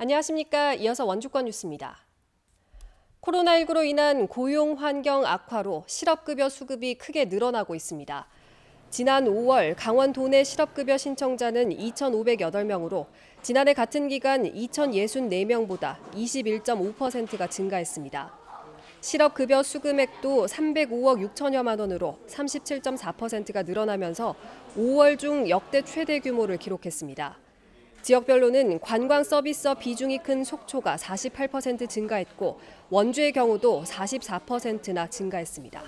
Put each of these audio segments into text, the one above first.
안녕하십니까. 이어서 원주권 뉴스입니다. 코로나19로 인한 고용 환경 악화로 실업급여 수급이 크게 늘어나고 있습니다. 지난 5월 강원 도 내 실업급여 신청자는 2,508명으로 지난해 같은 기간 2,064명보다 21.5%가 증가했습니다. 실업급여 수금액도 305억 6천여만 원으로 37.4%가 늘어나면서 5월 중 역대 최대 규모를 기록했습니다. 지역별로는 관광 서비스업 비중이 큰 속초가 48% 증가했고 원주의 경우도 44%나 증가했습니다.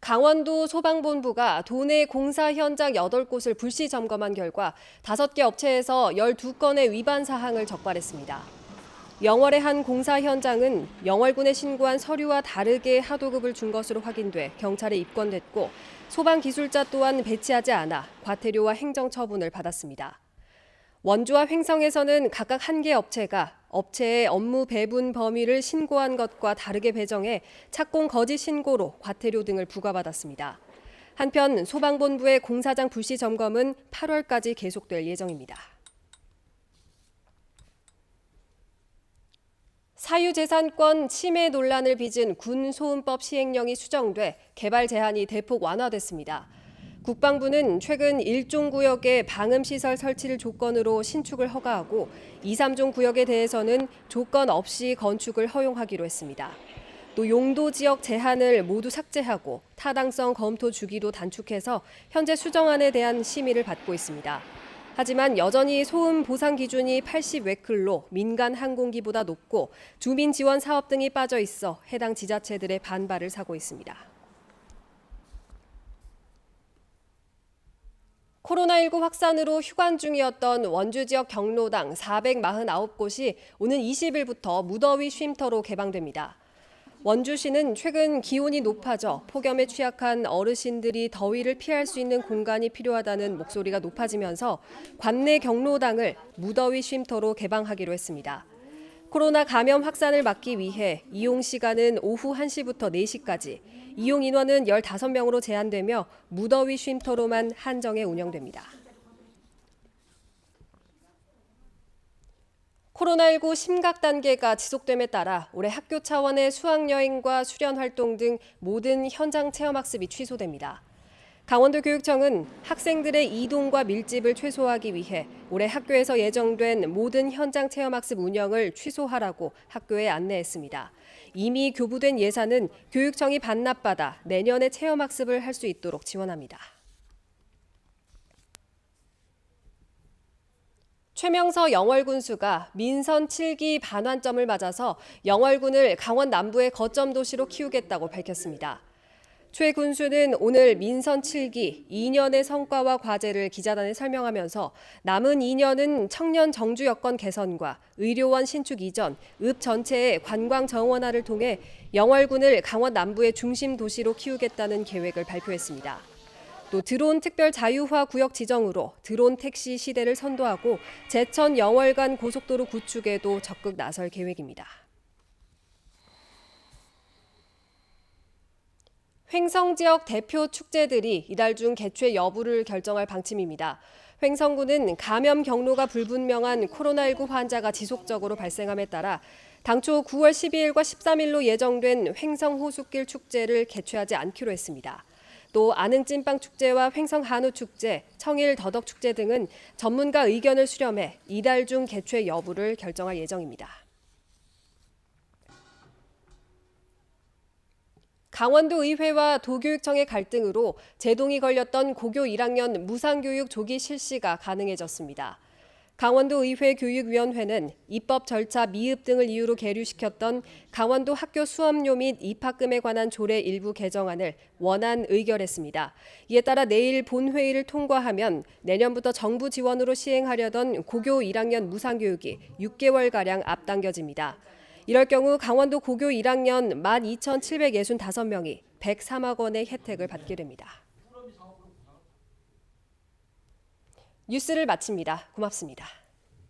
강원도 소방본부가 도내 공사 현장 8곳을 불시 점검한 결과 5개 업체에서 12건의 위반 사항을 적발했습니다. 영월의 한 공사 현장은 영월군에 신고한 서류와 다르게 하도급을 준 것으로 확인돼 경찰에 입건됐고 소방 기술자 또한 배치하지 않아 과태료와 행정 처분을 받았습니다. 원주와 횡성에서는 각각 한 개 업체가 업체의 업무 배분 범위를 신고한 것과 다르게 배정해 착공 거짓 신고로 과태료 등을 부과받았습니다. 한편 소방본부의 공사장 불시 점검은 8월까지 계속될 예정입니다. 사유재산권 침해 논란을 빚은 군소음법 시행령이 수정돼 개발 제한이 대폭 완화됐습니다. 국방부는 최근 1종 구역에 방음시설 설치를 조건으로 신축을 허가하고 2, 3종 구역에 대해서는 조건 없이 건축을 허용하기로 했습니다. 또 용도 지역 제한을 모두 삭제하고 타당성 검토 주기도 단축해서 현재 수정안에 대한 심의를 받고 있습니다. 하지만 여전히 소음 보상 기준이 80웨클로 민간 항공기보다 높고 주민 지원 사업 등이 빠져 있어 해당 지자체들의 반발을 사고 있습니다. 코로나19 확산으로 휴관 중이었던 원주 지역 경로당 449곳이 오는 20일부터 무더위 쉼터로 개방됩니다. 원주시는 최근 기온이 높아져 폭염에 취약한 어르신들이 더위를 피할 수 있는 공간이 필요하다는 목소리가 높아지면서 관내 경로당을 무더위 쉼터로 개방하기로 했습니다. 코로나 감염 확산을 막기 위해 이용 시간은 오후 1시부터 4시까지, 이용 인원은 15명으로 제한되며 무더위 쉼터로만 한정해 운영됩니다. 코로나19 심각 단계가 지속됨에 따라 올해 학교 차원의 수학여행과 수련 활동 등 모든 현장 체험학습이 취소됩니다. 강원도 교육청은 학생들의 이동과 밀집을 최소화하기 위해 올해 학교에서 예정된 모든 현장 체험학습 운영을 취소하라고 학교에 안내했습니다. 이미 교부된 예산은 교육청이 반납받아 내년에 체험학습을 할 수 있도록 지원합니다. 최명서 영월군수가 민선 7기 반환점을 맞아서 영월군을 강원 남부의 거점 도시로 키우겠다고 밝혔습니다. 최 군수는 오늘 민선 7기 2년의 성과와 과제를 기자단에 설명하면서 남은 2년은 청년 정주 여건 개선과 의료원 신축 이전, 읍 전체의 관광 정원화를 통해 영월군을 강원 남부의 중심 도시로 키우겠다는 계획을 발표했습니다. 또 드론 특별 자유화 구역 지정으로 드론 택시 시대를 선도하고 제천 영월간 고속도로 구축에도 적극 나설 계획입니다. 횡성 지역 대표 축제들이 이달 중 개최 여부를 결정할 방침입니다. 횡성군은 감염 경로가 불분명한 코로나19 환자가 지속적으로 발생함에 따라 당초 9월 12일과 13일로 예정된 횡성 호수길 축제를 개최하지 않기로 했습니다. 또 안흥 찐빵 축제와 횡성 한우 축제, 청일 더덕 축제 등은 전문가 의견을 수렴해 이달 중 개최 여부를 결정할 예정입니다. 강원도 의회와 도교육청의 갈등으로 제동이 걸렸던 고교 1학년 무상교육 조기 실시가 가능해졌습니다. 강원도 의회 교육위원회는 입법 절차 미흡 등을 이유로 계류시켰던 강원도 학교 수업료 및 입학금에 관한 조례 일부 개정안을 원안 의결했습니다. 이에 따라 내일 본회의를 통과하면 내년부터 정부 지원으로 시행하려던 고교 1학년 무상교육이 6개월가량 앞당겨집니다. 이럴 경우 강원도 고교 1학년 12,765명이 103억 원의 혜택을 받게 됩니다. 뉴스를 마칩니다. 고맙습니다.